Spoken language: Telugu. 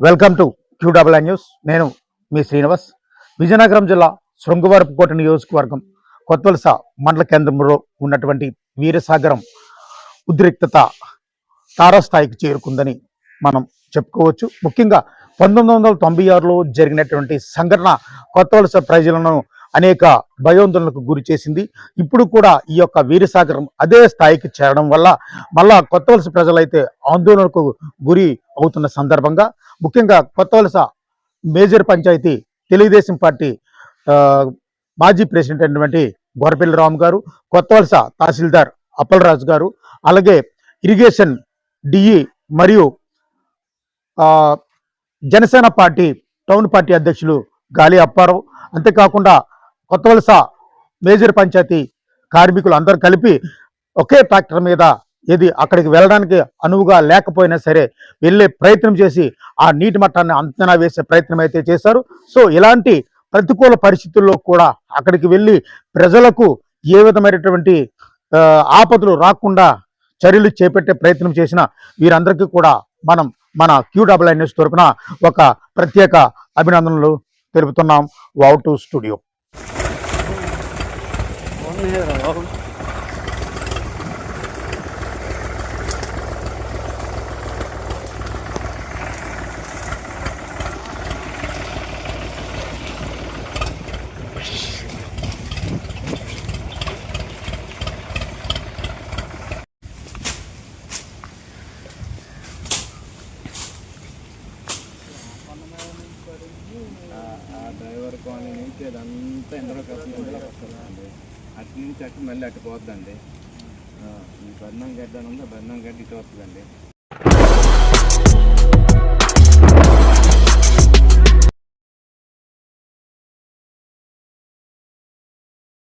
Welcome to Q double news. నేను మీ శ్రీనివాస్. విజయనగరం జిల్లా శృంగవరపుకోట నియోజకవర్గం కొత్తవలస మండల కేంద్రంలో ఉన్నటువంటి వీరసాగరం ఉద్రిక్తత తారాస్థాయికి చేరుకుందని మనం చెప్పుకోవచ్చు. ముఖ్యంగా పంతొమ్మిది వందల తొంభై ఆరులో జరిగినటువంటి సంఘటన కొత్తవలస ప్రజలను అనేక భయోందోళనకు గురి చేసింది. ఇప్పుడు కూడా ఈ యొక్క వీరసాగరం అదే స్థాయికి చేరడం వల్ల మళ్ళా కొత్తవలస ప్రజలైతే ఆందోళనకు గురి అవుతున్న సందర్భంగా ముఖ్యంగా కొత్త వలస మేజర్ పంచాయతీ తెలుగుదేశం పార్టీ మాజీ ప్రెసిడెంట్ అయినటువంటి గొరపల్లి రామ్ గారు కొత్త వలస తహసీల్దార్ అప్పలరాజు గారు అలాగే ఇరిగేషన్ డిఈ మరియు జనసేన పార్టీ టౌన్ పార్టీ అధ్యక్షులు గాలి అప్పారావు. అంతేకాకుండా కొత్తవలస మేజర్ పంచాయతీ కార్మికులు అందరూ కలిపి ఒకే ట్రాక్టర్ మీద ఏది అక్కడికి వెళ్ళడానికి అనువుగా లేకపోయినా సరే వెళ్ళే ప్రయత్నం చేసి ఆ నీటి మట్టాన్ని అంచనా వేసే ప్రయత్నం అయితే చేశారు. సో ఇలాంటి ప్రతికూల పరిస్థితుల్లో కూడా అక్కడికి వెళ్ళి ప్రజలకు ఏ విధమైనటువంటి ఆపదలు రాకుండా చర్యలు చేపట్టే ప్రయత్నం చేసిన వీరందరికీ కూడా మనం మన క్యూడబ్ల్యూఎన్ఎస్ తరఫున ఒక ప్రత్యేక అభినందనలు తెలుపుతున్నాం. Wow to studio. ఆ డ్రైవర్ కాలనీ నుంచి అదంతా ఇందులో కలిసి ఇందులోకి వస్తుందండి అటు నుంచి అటు మళ్ళీ అటు పోతుందండి ఈ బర్ణం గడ్డ ఉంది బర్ణం గడ్డ ఇటు వస్తుందండి.